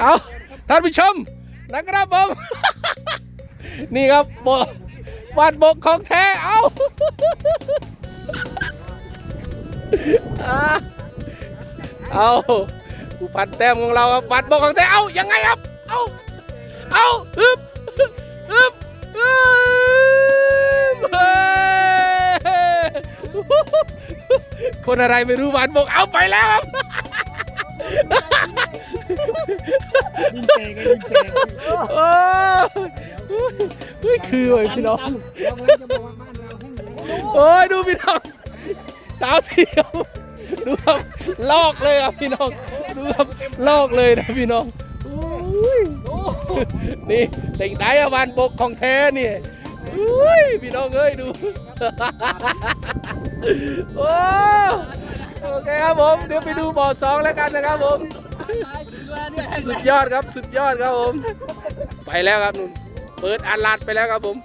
เอาท่านผู้ชมนะครับผม นี่ครับโบวาดบกของแท้เอาอ่าเอาผู้พันแต้มของเราครับวาดบกของแท้เอายังไงครับ เอาเอาฮึบฮึบฮึบคนอะไรไม่รู้วาดบกเอาไปแล้วครับ ยิงเตะกันยิงเตะโอ้ยคือเว้ยพี่น้องเราเลยจะบอกว่าบ้านเราแห้งแล้งโอ้ยดูพี่น้องสาวเทียวดูครับลอกเลยครับพี่น้องดูครับลอกเลยนะพี่น้องโอ้ยนี่เต็งได้อะวานปกของแท้นี่อุ้ยพี่น้องเอ้ยดูโอ้โอเคครับผมเดี๋ยวไปดูบ่อสองแล้วกันนะครับผม สุดยอดครับ สุดยอดครับผม ไปแล้วครับนุ่นเปิดอัลลัดไปแล้วครับผม